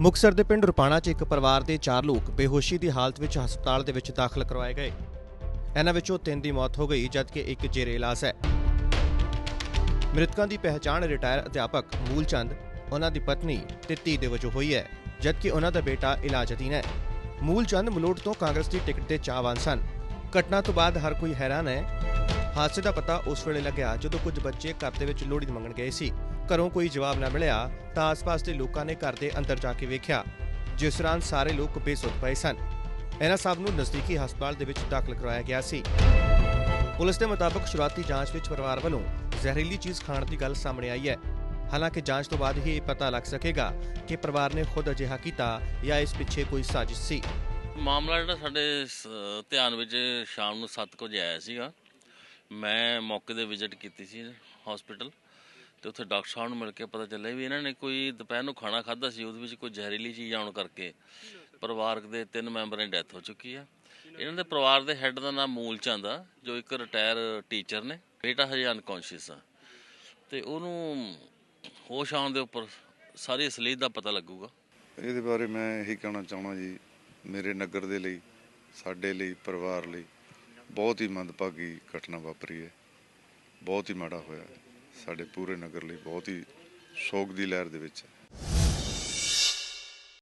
ਮੁਕਸਰ ਦੇ ਪਿੰਡ ਰੁਪਾਣਾ 'ਚ ਇੱਕ ਪਰਿਵਾਰ ਦੇ 4 ਲੋਕ ਬੇਹੋਸ਼ੀ ਦੀ ਹਾਲਤ ਵਿੱਚ ਹਸਪਤਾਲ ਦੇ ਵਿੱਚ ਦਾਖਲ ਕਰਵਾਏ ਗਏ। ਇਹਨਾਂ ਵਿੱਚੋਂ ਤਿੰਨ ਦੀ ਮੌਤ ਹੋ ਗਈ, ਜਦਕਿ ਇੱਕ ਜੇਰੇ ਇਲਾਜ ਹੈ। ਮ੍ਰਿਤਕਾਂ ਦੀ ਪਹਿਚਾਣ ਰਿਟਾਇਰ ਅਧਿਆਪਕ ਮੂਲਚੰਦ, ਉਹਨਾਂ ਦੀ ਪਤਨੀ ਤੇ ਧੀ ਦੇ ਵਜੋਂ ਹੋਈ ਹੈ, ਜਦਕਿ ਉਹਨਾਂ ਦਾ ਬੇਟਾ ਇਲਾਜ ਅਧੀਨ ਹੈ। ਮੂਲਚੰਦ ਮਲੋਟ ਤੋਂ ਕਾਂਗਰਸ ਦੀ ਟਿਕਟ ਦੇ ਚਾਹਵਾਨ ਸਨ। ਘਟਨਾ ਤੋਂ ਬਾਅਦ ਹਰ ਕੋਈ ਹੈਰਾਨ ਹੈ। ਹਾਦਸੇ ਦਾ ਪਤਾ ਉਸ ਵੇਲੇ ਲੱਗਿਆ ਜਦੋਂ ਕੁਝ ਬੱਚੇ ਘਰ ਦੇ ਵਿੱਚ ਲੋਹੜੀ ਮੰਗਣ ਗਏ ਸੀ। ਘਰੋਂ ਕੋਈ ਜਵਾਬ ਨਾ ਮਿਲਿਆ ਤਾਂ ਆਸ-ਪਾਸ ਦੇ ਲੋਕਾਂ ਨੇ ਘਰ ਦੇ ਅੰਦਰ ਜਾ ਕੇ ਵੇਖਿਆ, ਜਿਸ ਦੌਰਾਨ ਸਾਰੇ ਲੋਕ ਬੇਸੁੱਧ ਪਏ ਸਨ। ਇਹਨਾਂ ਸਭ ਨੂੰ ਨਜ਼ਦੀਕੀ ਹਸਪਤਾਲ ਦੇ ਵਿੱਚ ਦਾਖਲ ਕਰਵਾਇਆ ਗਿਆ ਸੀ। ਪੁਲਿਸ ਦੇ ਮੁਤਾਬਕ ਸ਼ੁਰੂਆਤੀ ਜਾਂਚ ਵਿੱਚ ਪਰਿਵਾਰ ਵੱਲੋਂ ਜ਼ਹਿਰੀਲੀ ਚੀਜ਼ ਖਾਣ ਦੀ ਗੱਲ ਸਾਹਮਣੇ ਆਈ ਹੈ। ਹਾਲਾਂਕਿ ਜਾਂਚ ਤੋਂ ਬਾਅਦ ਹੀ ਇਹ ਪਤਾ ਲੱਗ ਸਕੇਗਾ ਕਿ ਪਰਿਵਾਰ ਨੇ ਖੁਦ ਅਜਿਹਾ ਕੀਤਾ ਜਾਂ ਇਸ ਪਿੱਛੇ ਕੋਈ ਸਾਜ਼ਿਸ਼ ਸੀ। ਮਾਮਲਾ ਜਿਹੜਾ ਸਾਡੇ ਧਿਆਨ ਵਿੱਚ ਸ਼ਾਮ ਨੂੰ 7 ਵਜੇ ਆਇਆ ਸੀਗਾ। ਮੈਂ ਮੌਕੇ ਤੇ ਵਿਜ਼ਿਟ ਕੀਤੀ ਸੀ ਹਸਪੀਟਲ। ਤੇ ਉੱਥੇ ਡਾਕਟਰ ਸਾਹਿਬ ਨੂੰ ਮਿਲ ਕੇ ਪਤਾ ਚੱਲਿਆ ਵੀ ਇਹਨਾਂ ਨੇ ਕੋਈ ਦੁਪਹਿਰ ਨੂੰ ਖਾਣਾ ਖਾਧਾ ਸੀ, ਉਹਦੇ ਵਿੱਚ ਕੋਈ ਜ਼ਹਿਰੀਲੀ ਚੀਜ਼ ਆਉਣ ਕਰਕੇ। ਪਰਿਵਾਰਕ ਦੇ ਤਿੰਨ ਮੈਂਬਰਾਂ ਦੀ ਡੈਥ ਹੋ ਚੁੱਕੀ ਆ। ਇਹਨਾਂ ਦੇ ਪਰਿਵਾਰ ਦੇ ਹੈੱਡ ਦਾ ਨਾਮ ਮੂਲ ਚੰਦ ਆ, ਜੋ ਇੱਕ ਰਿਟਾਇਰ ਟੀਚਰ ਨੇ। ਬੇਟਾ ਹਜੇ ਅਨਕੌਂਸ਼ੀਅਸ ਆ। ਤੇ ਉਹਨੂੰ ਹੋਸ਼ ਆਉਣ ਦੇ ਉੱਪਰ ਸਾਰੀ ਅਸਲੀਅਤ ਦਾ ਪਤਾ ਲੱਗੂਗਾ। ਇਹਦੇ ਬਾਰੇ ਮੈਂ ਇਹੀ ਕਹਿਣਾ ਚਾਹਣਾ ਜੀ, ਮੇਰੇ ਨਗਰ ਦੇ ਲਈ, ਸਾਡੇ ਲਈ, ਪਰਿਵਾਰ ਲਈ ਬਹੁਤ ਹੀ ਮੰਦਭਾਗੀ ਘਟਨਾ ਵਾਪਰੀ ਹੈ। ਬਹੁਤ ਹੀ ਮਾੜਾ ਹੋਇਆ। ਸਾਡੇ ਪੂਰੇ ਨਗਰ ਲਈ ਬਹੁਤ ਹੀ ਸੋਗ ਦੀ ਲਹਿਰ ਦੇ ਵਿੱਚ ਹੈ।